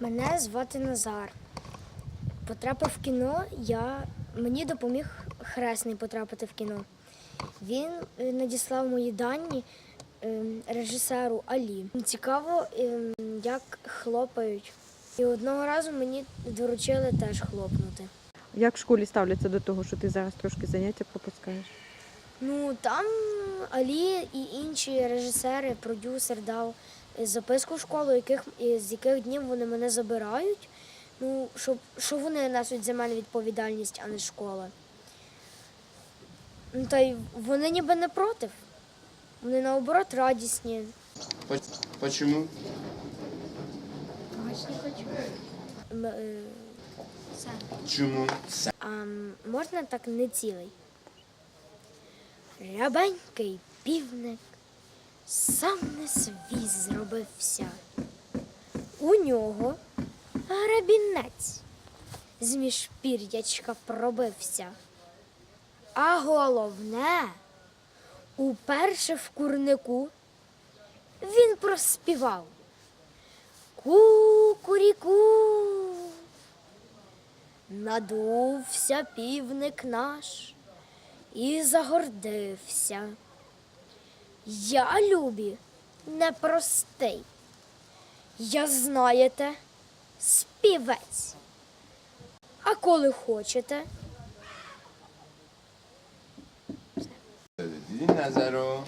Мене звати Назар. Потрапив в кіно, я... мені допоміг хресний потрапити в кіно. Він е, надіслав мої дані е, режисеру Алі. Цікаво, е, як хлопають. І одного разу мені доручили теж хлопнути. Як в школі ставляться до того, що ти зараз трошки заняття пропускаєш? Ну там Алі і інші режисери, продюсер дав записку в школу, яких, з яких днів вони мене забирають. Ну, щоб, що вони несуть за мене відповідальність, а не школа. Ну, та й вони ніби не проти. Вони наоборот радісні. По- Почему? М, е. Чому? А м, можна так не цілий? Рябенький півник сам не свій зробився. У нього грабінець зміж пір'ячка пробився. А головне, уперше в курнику він проспівав. Ку-куріку. Надувся півник наш і загордився. Я, любі, непростий. Я, знаєте, співець. А коли хочете, Дідінь Назаро,